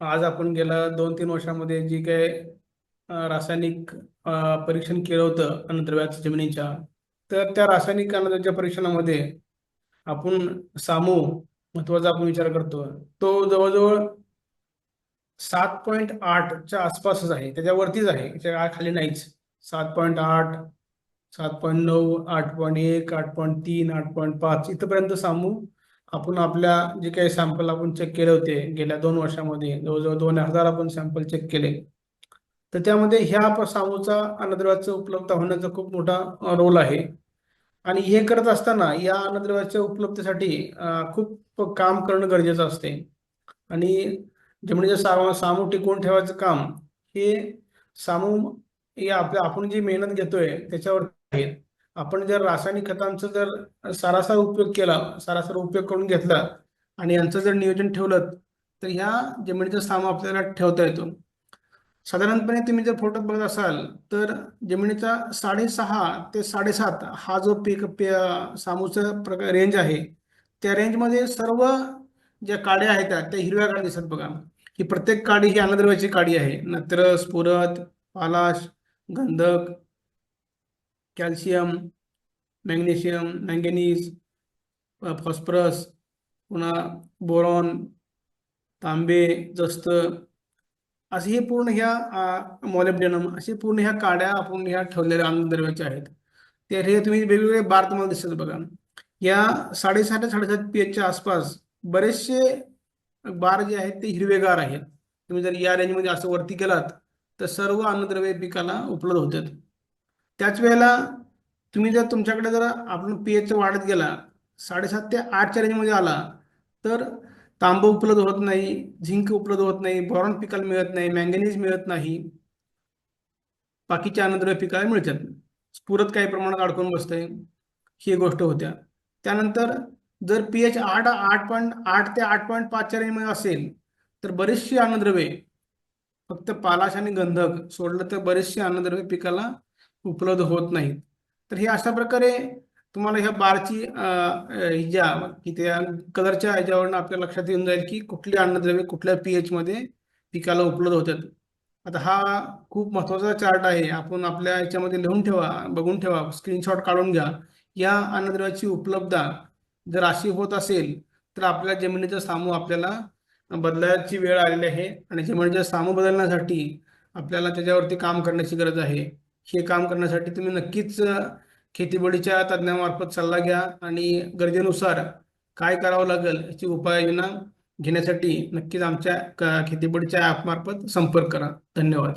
आज आपण गेल्या दोन तीन वर्षामध्ये जी काही रासायनिक परीक्षण केलं होतं अन्नद्रव्याच्या जमिनीच्या तर त्या रासायनिक अन्नद्रव्याच्या परीक्षणामध्ये आपण सामू महत्त्वाचा आपण विचार करतो. तो जवळजवळ सात पॉईंट आठच्या आसपासच आहे. त्याच्यावरतीच आहे. त्याच्याखाली नाहीच. सात पॉईंट आठ सात पॉईंट नऊ आठ पॉईंट एक आठ पॉईंट तीन आठ पॉईंट पाच इथपर्यंत सामू आपण आपल्या जे काही सॅम्पल आपण चेक केले होते गेल्या दोन वर्षामध्ये जवळजवळ दोन हजार आपण सॅम्पल चेक केले. तर त्यामध्ये ह्या सामूचा अन्नद्रव्याचं उपलब्ध होण्याचा खूप मोठा रोल आहे. आणि हे करत असताना या अन्नद्रव्याच्या उपलब्धतेसाठी खूप काम करणं गरजेचं असते. आणि जमिनीचं म्हणजे साम सामू टिकवून ठेवायचं काम हे सामू या आपल्या आपण जी मेहनत घेतोय त्याच्यावर आहे. आपण जर रासायनिक खतांचा जर सारासार उपयोग केला सारासार उपयोग करून घेतला आणि यांचं जर नियोजन ठेवलं तर ह्या जमिनीचा सामू आपल्याला ठेवता येतो. साधारणपणे तुम्ही जर फोटो बघत असाल तर जमिनीचा साडेसहा ते साडेसात हा जो पीक पे- सामूचा प्रकार रेंज आहे त्या रेंजमध्ये सर्व ज्या काड्या आहेत त्या त्या हिरव्या काड्या दिसतात बघा. ही प्रत्येक काडी ही अन्नद्रव्याची काडी आहे. नत्र स्फुरद पालाश गंधक कॅल्शियम मॅग्नेशियम मॅंगनीज फॉस्फरस पुन्हा बोरॉन तांबे जस्त असे हे पूर्ण ह्या मॉलिब्डेनम असे पूर्ण ह्या काड्या आपण ह्या ठेवलेल्या अन्नद्रव्याच्या आहेत. त्या हे तुम्ही वेगवेगळे बार तुम्हाला दिसत बघा. या साडेसात ते साडेसात पी एचच्या आसपास बरेचसे बार जे आहेत ते हिरवेगार आहेत. तुम्ही जर या रेंजमध्ये असं वरती केलात तर सर्व अन्नद्रव्ये पिकाला उपलब्ध होतात. त्याच वेळेला तुम्ही जर तुमच्याकडे जर आपण पी एच वाढत गेला साडेसात ते आठच्या रेंजमध्ये आला तर तांबू उपलब्ध होत नाही झिंक उपलब्ध होत नाही बोरॉन पिकाला मिळत नाही मॅंगनीज मिळत नाही. बाकीच्या अन्नद्रव्य पिकाला मिळतात. स्फुरत काही प्रमाणात अडकून बसतंय ही गोष्ट होत्या. त्यानंतर जर पी एच आठ आठ पॉईंट आठ ते आठ पॉईंट पाचच्या रेंजमध्ये असेल तर बरीचशी अन्नद्रव्ये फक्त पालाश आणि गंधक सोडलं तर बरेचशी अन्नद्रव्य पिकाला उपलब्ध होत नाहीत. तर हे अशा प्रकारे तुम्हाला ह्या बारची ही ज्या की त्या कलरच्या ह्याच्यावरनं आपल्या लक्षात येऊन जाईल की कुठली अन्नद्रव्य कुठल्या पी मध्ये पिकाला उपलब्ध होतात. आता हा खूप महत्त्वाचा चार्ट आहे. आपण आपल्या याच्यामध्ये लिहून ठेवा बघून ठेवा स्क्रीनशॉट काढून घ्या. या अन्नद्रव्याची उपलब्धता जर अशी होत असेल तर आपल्या जमिनीचा सामू आपल्याला बदलायची वेळ आलेली आहे. आणि जमिनीचा सामू बदलण्यासाठी आपल्याला त्याच्यावरती काम करण्याची गरज आहे. हे काम करण्यासाठी तुम्ही नक्कीच खेतीबडीच्या तज्ज्ञामार्फत सल्ला घ्या आणि गरजेनुसार काय करावं लागेल याची उपाययोजना घेण्यासाठी नक्कीच आमच्या खेतीबडीच्या ॲपमार्फत संपर्क करा. धन्यवाद.